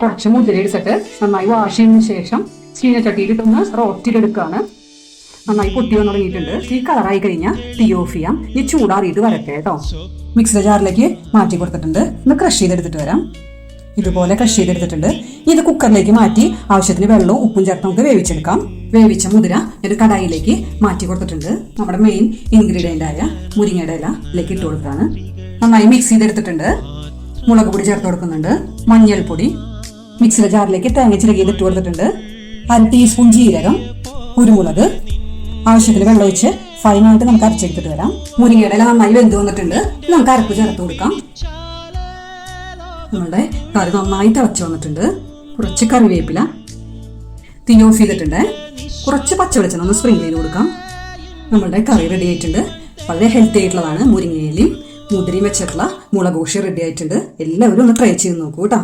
കുറച്ച് മുതിര എടുത്തിട്ട് നന്നായി വാഷ് ചെയ്തതിനു ശേഷം ചീനച്ചട്ടിയിലിട്ടൊന്ന് റോസ്റ്റ് ചെയ്തെടുക്കുകയാണ് നന്നായി പൊട്ടി വന്ന് തുടങ്ങിയിട്ടുണ്ട്. ഈ കളറായി കഴിഞ്ഞാൽ തീ ഓഫ് ചെയ്യാം. ഈ ചൂടാറിയിട്ട് വരട്ടെ കേട്ടോ. മിക്സർ ജാറിലേക്ക് മാറ്റി കൊടുത്തിട്ടുണ്ട്. ഒന്ന് ക്രഷ് ചെയ്തെടുത്തിട്ട് വരാം. ഇതുപോലെ ക്രഷ് ചെയ്തെടുത്തിട്ടുണ്ട്. ഇത് കുക്കറിലേക്ക് മാറ്റി ആവശ്യത്തിന് വെള്ളവും ഉപ്പും ചേർത്ത് നമുക്ക് വേവിച്ചെടുക്കാം. വേവിച്ച മുതിര ഒരു കടായിലേക്ക് മാറ്റി കൊടുത്തിട്ടുണ്ട്. നമ്മുടെ മെയിൻ ഇൻഗ്രീഡിയന്റ് ആയ മുരിങ്ങയുടെ ഇല ഇതിലേക്ക് ഇട്ട് കൊടുക്കുകയാണ്. നന്നായി മിക്സ് ചെയ്തെടുത്തിട്ടുണ്ട്. മുളക് പൊടി ചേർത്ത് കൊടുക്കുന്നുണ്ട്. മഞ്ഞൾപ്പൊടി. മിക്സിയുടെ ജാറിലേക്ക് തേങ്ങ ചിരകിയത് ഇട്ട് കൊടുത്തിട്ടുണ്ട്. അര ടീസ്പൂൺ ജീരകം കുരുമുളക് ആവശ്യത്തിന് വെള്ളം ഒഴിച്ച് ഫൈനായിട്ട് നമുക്ക് അരച്ചെടുത്തിട്ട് വരാം. മുരിങ്ങയുടെ ഇല നന്നായി വെന്ത് വന്നിട്ടുണ്ട്. നമുക്ക് അരപ്പ് ചേർത്ത് കൊടുക്കാം. നമ്മുടെ കറി നന്നായി തിളച്ച് വന്നിട്ടുണ്ട്. കുറച്ച് കറിവേപ്പില തീ ഓഫ് ചെയ്തിട്ടുണ്ട്. കുറച്ച് പച്ചവെളിച്ചെണ്ണ ഒന്ന് സ്പ്രിംഗ് ചെയ്ത് കൊടുക്കാം. നമ്മളുടെ കറി റെഡി ആയിട്ടുണ്ട്. വളരെ ഹെൽത്തി ആയിട്ടുള്ളതാണ് മുരിങ്ങയിലയും മുതിരിയും വെച്ചിട്ടുള്ള മുളകോഷി റെഡി ആയിട്ടുണ്ട്. എല്ലാവരും ഒന്ന് ട്രൈ ചെയ്ത് നോക്കൂ കേട്ടോ.